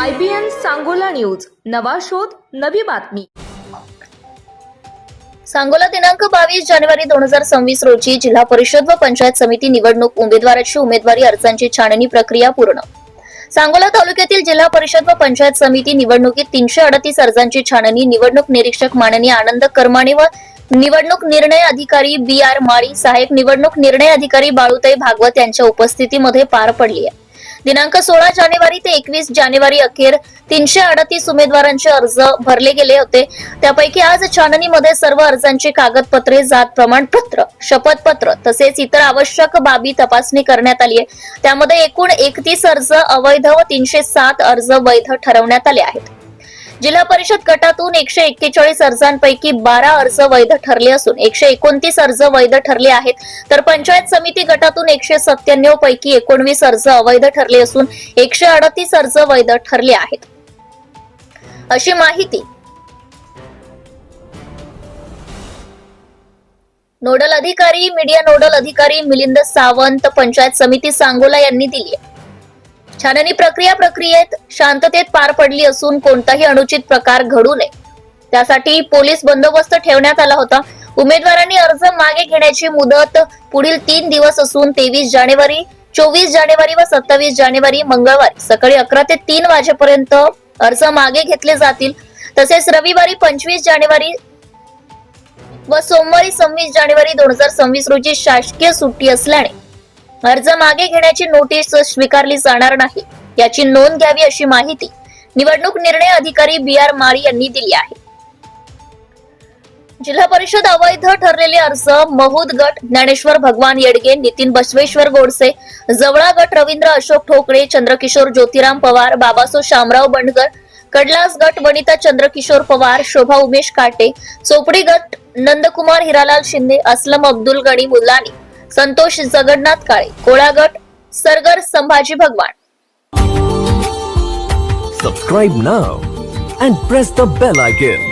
I B N Sangola news. नवा शोध नवी बातमी. सांगोला दिनांक बावीस जानेवारी दोन हजार सव्वीस रोजी जिल्हा परिषद व पंचायत समिती निवडणूक उमेदवाराची उमेदवारी अर्जांची छाननी प्रक्रिया पूर्ण. सांगोला तालुक्यातील जिल्हा परिषद व पंचायत समिती निवडणुकीत तीनशे अडतीस अर्जांची छाननी निवडणूक निरीक्षक माननीय आनंद करमाणे व निवडणूक निर्णय अधिकारी बी आर माळी सहाय्यक निवडणूक निर्णय अधिकारी बाळूताई भागवत यांच्या उपस्थितीमध्ये पार पडली आहे. दिनांक सोळा जानेवारी ते एकवीस जानेवारी अखेर तीनशे अडतीस उमेदवारांचे अर्ज भरले गेले होते. त्यापैकी आज छाननीमध्ये सर्व अर्जांची कागदपत्रे जात प्रमाणपत्र शपथपत्र तसेच इतर आवश्यक बाबी तपासणी करण्यात आली आहे. त्यामध्ये एकूण एकतीस अर्ज अवैध व तीनशे सात अर्ज वैध ठरवण्यात आले आहेत. जिल्हा परिषद गटातून एकशे एक्केचाळीस अर्जांपैकी बारा अर्ज वैध ठरले असून एकशे एकोणतीस अर्ज वैध ठरले आहेत. तर पंचायत समिती गटातून एकशे सत्त्याण्णव पैकी एकोणवीस अर्ज अवैध ठरले असून एकशे अडतीस अर्ज वैध ठरले आहेत. अशी माहिती नोडल अधिकारी मीडिया नोडल अधिकारी मिलिंद सावंत पंचायत समिती सांगोला यांनी दिली आहे. छाननी प्रक्रिया प्रक्रियेत शांततेत पार पडली असून कोणताही अनुचित प्रकार घडू नये. त्यासाठी पोलीस बंदोबस्त ठेवण्यात आला होता. उमेदवारांनी अर्ज मागे घेण्याची मुदत पुढील तीन दिवस असून तेवीस जानेवारी चोवीस जानेवारी व सत्तावीस जानेवारी मंगळवारी सकाळी अकरा ते तीन वाजेपर्यंत अर्ज मागे घेतले जातील. तसेच रविवारी पंचवीस जानेवारी व सोमवारी सव्वीस जानेवारी दोन हजार सव्वीस रोजी शासकीय सुट्टी असल्याने अर्ज मागे घेण्याची नोटीस स्वीकारली जाणार नाही. याची नोंद घ्यावी अशी माहिती निवडणूक निर्णय अधिकारी बी आर माळी यांनी दिली आहे. जिल्हा परिषद अवैध ठरलेले अर्ज महूद गट ज्ञानेश्वर भगवान येडगे नितीन बसवेश्वर गोडसे जवळा गट रवींद्र अशोक ठोकळे चंद्रकिशोर ज्योतिराम पवार बाबासो शामराव बंडगर कडलास गट वनिता चंद्रकिशोर पवार शोभा उमेश काटे चोपडी गट नंदकुमार हिरालाल शिंदे अस्लम अब्दुल गणी मुलानी संतोष जगन्नाथ काळे कोळा गट सरगर संभाजी भगवान Subscribe now and press the bell icon.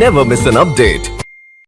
Never miss an update.